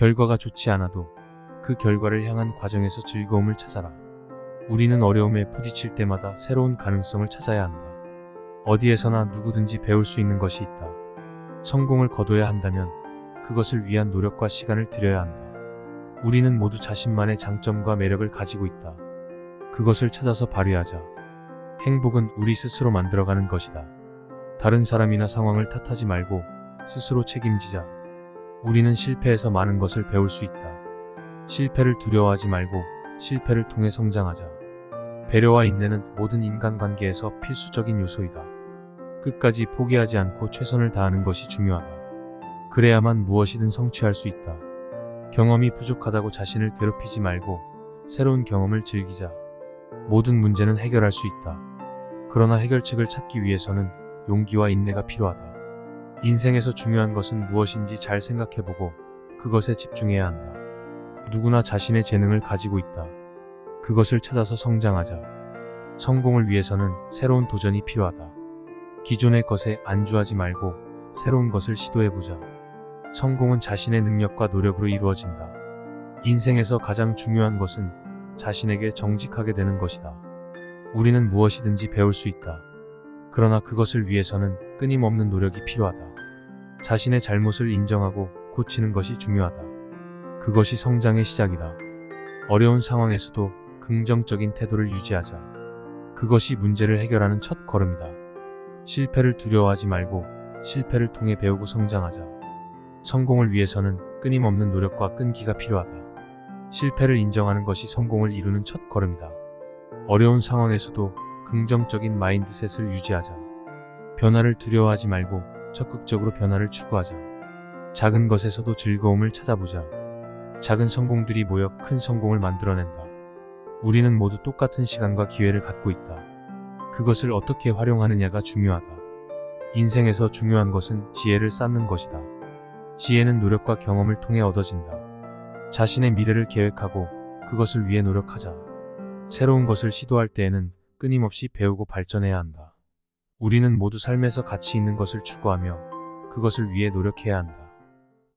결과가 좋지 않아도 그 결과를 향한 과정에서 즐거움을 찾아라. 우리는 어려움에 부딪힐 때마다 새로운 가능성을 찾아야 한다. 어디에서나 누구든지 배울 수 있는 것이 있다. 성공을 거둬야 한다면 그것을 위한 노력과 시간을 들여야 한다. 우리는 모두 자신만의 장점과 매력을 가지고 있다. 그것을 찾아서 발휘하자. 행복은 우리 스스로 만들어가는 것이다. 다른 사람이나 상황을 탓하지 말고 스스로 책임지자. 우리는 실패에서 많은 것을 배울 수 있다. 실패를 두려워하지 말고 실패를 통해 성장하자. 배려와 인내는 모든 인간관계에서 필수적인 요소이다. 끝까지 포기하지 않고 최선을 다하는 것이 중요하다. 그래야만 무엇이든 성취할 수 있다. 경험이 부족하다고 자신을 괴롭히지 말고 새로운 경험을 즐기자. 모든 문제는 해결할 수 있다. 그러나 해결책을 찾기 위해서는 용기와 인내가 필요하다. 인생에서 중요한 것은 무엇인지 잘 생각해보고 그것에 집중해야 한다. 누구나 자신의 재능을 가지고 있다. 그것을 찾아서 성장하자. 성공을 위해서는 새로운 도전이 필요하다. 기존의 것에 안주하지 말고 새로운 것을 시도해보자. 성공은 자신의 능력과 노력으로 이루어진다. 인생에서 가장 중요한 것은 자신에게 정직하게 되는 것이다. 우리는 무엇이든지 배울 수 있다. 그러나 그것을 위해서는 끊임없는 노력이 필요하다. 자신의 잘못을 인정하고 고치는 것이 중요하다. 그것이 성장의 시작이다. 어려운 상황에서도 긍정적인 태도를 유지하자. 그것이 문제를 해결하는 첫 걸음이다. 실패를 두려워하지 말고 실패를 통해 배우고 성장하자. 성공을 위해서는 끊임없는 노력과 끈기가 필요하다. 실패를 인정하는 것이 성공을 이루는 첫 걸음이다. 어려운 상황에서도 긍정적인 마인드셋을 유지하자. 변화를 두려워하지 말고 적극적으로 변화를 추구하자. 작은 것에서도 즐거움을 찾아보자. 작은 성공들이 모여 큰 성공을 만들어낸다. 우리는 모두 똑같은 시간과 기회를 갖고 있다. 그것을 어떻게 활용하느냐가 중요하다. 인생에서 중요한 것은 지혜를 쌓는 것이다. 지혜는 노력과 경험을 통해 얻어진다. 자신의 미래를 계획하고 그것을 위해 노력하자. 새로운 것을 시도할 때에는 끊임없이 배우고 발전해야 한다. 우리는 모두 삶에서 가치 있는 것을 추구하며 그것을 위해 노력해야 한다.